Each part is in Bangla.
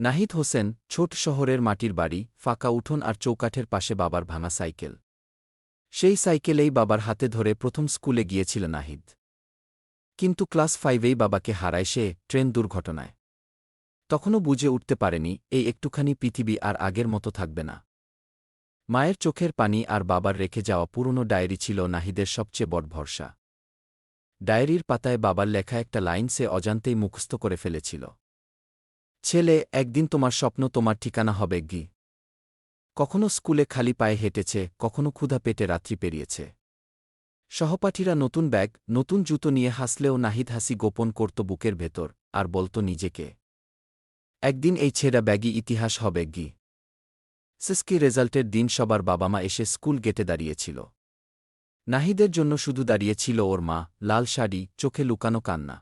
নাহিদ হোসেন, ছোট শহরের মাটির বাড়ি, ফাঁকা উঠোন আর চৌকাঠের পাশে বাবার ভাঙা সাইকেল। সেই সাইকেলেই বাবার হাতে ধরে প্রথম স্কুলে গিয়েছিল নাহিদ। কিন্তু ক্লাস ফাইভেই বাবাকে হারায় সে ট্রেন দুর্ঘটনায়। তখনও বুঝে উঠতে পারেনি, এই একটুখানি পৃথিবী আর আগের মতো থাকবে না। মায়ের চোখের পানি আর বাবার রেখে যাওয়া পুরনো ডায়েরি ছিল নাহিদের সবচেয়ে বড় ভরসা। ডায়েরির পাতায় বাবার লেখা একটা লাইন সে অজান্তেই মুখস্থ করে ফেলেছিল। ছেলে একদিন তোমার স্বপ্ন তোমার ঠিকানা হবে গি। কখনো স্কুলে খালি পায়ে হেঁটেছে, কখনো ক্ষুধা পেটে রাত্রি পেরিয়েছে। সহপাঠীরা নতুন ব্যাগ, নতুন জুতো নিয়ে হাসলেও নাহিদ হাসি গোপন করত বুকের ভেতর, আর বলত নিজেকে। একদিন এই ছেঁড়া ব্যাগই ইতিহাস হবে গি। সিসকি রেজাল্টের দিন সবার বাবা মা এসে স্কুল গেটে দাঁড়িয়েছিল। নাহিদের জন্য শুধু দাঁড়িয়েছিল ওর মা, লাল শাড়ি, চোখে লুকানো কান্না।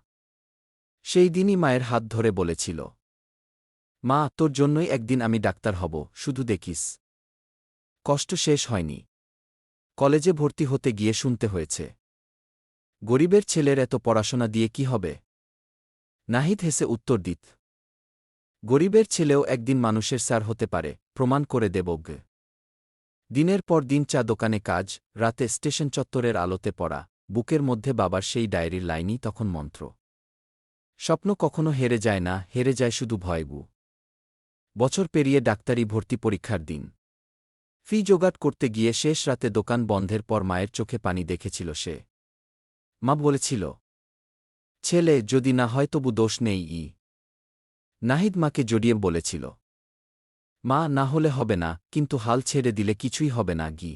সেই দিনই মায়ের হাত ধরে বলেছিল মা, তোর জন্যই একদিন আমি ডাক্তার হব, শুধু দেখিস। কষ্ট শেষ হয়নি। কলেজে ভর্তি হতে গিয়ে শুনতে হয়েছে। গরিবের ছেলের এত পড়াশোনা দিয়ে কি হবে? নাহিদ হেসে উত্তর দিত। গরিবের ছেলেও একদিন মানুষের স্যার হতে পারে, প্রমাণ করে দেবজ্ঞ দিনের পর দিন চা দোকানে কাজ, রাতে স্টেশন চত্বরের আলোতে পড়া, বুকের মধ্যে বাবার সেই ডায়েরির লাইনই তখন মন্ত্র। স্বপ্ন কখনো হেরে যায় না, হেরে যায় শুধু ভয়গু বছর পেরিয়ে ডাক্তারি ভর্তি পরীক্ষার দিন। ফি জোগাড় করতে গিয়ে শেষ রাতে দোকান বন্ধের পর মায়ের চোখে পানি দেখেছিল সে। মা বলেছিল, ছেলে, যদি না হয় তবু দোষ নেই ই। নাহিদ মাকে জড়িয়ে বলেছিল, মা, না হলে হবে না, কিন্তু হাল ছেড়ে দিলে কিছুই হবে না গি।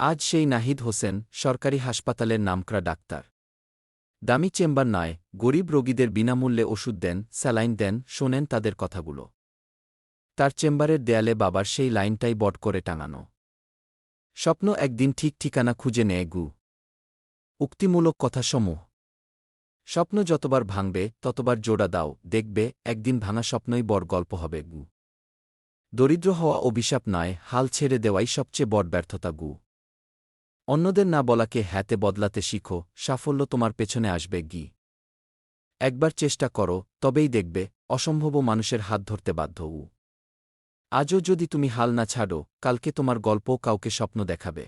আজ সেই নাহিদ হোসেন সরকারি হাসপাতালের নামকরা ডাক্তার। দামি চেম্বার নয়, গরিব রোগীদের বিনামূল্যে ওষুধ দেন, স্যালাইন দেন, শোনেন তাদের কথাগুলো। তার চেম্বারের দেয়ালে বাবার সেই লাইনটাই বট করে টাঙানো। স্বপ্ন একদিন ঠিক ঠিকানা খুঁজে নেয় গু। উক্তিমূলক কথাসমূহ স্বপ্ন যতবার ভাঙবে, ততবার জোড়া দাও, দেখবে, একদিন ভাঙা স্বপ্নই বড় গল্প হবে গু। দরিদ্র হওয়া অভিশাপ নয়, হাল ছেড়ে দেওয়াই সবচেয়ে বড় ব্যর্থতা গু। অন্যদের না বলাকে হ্যাতে বদলাতে শিখো, সাফল্য তোমার পেছনে আসবে গি। একবার চেষ্টা করো, তবেই দেখবে, অসম্ভব মানুষের হাত ধরতে বাধ্য উ। আজও যদি তুমি হাল না ছাড়ো কালকে তোমার গল্প কাউকে স্বপ্ন দেখাবে।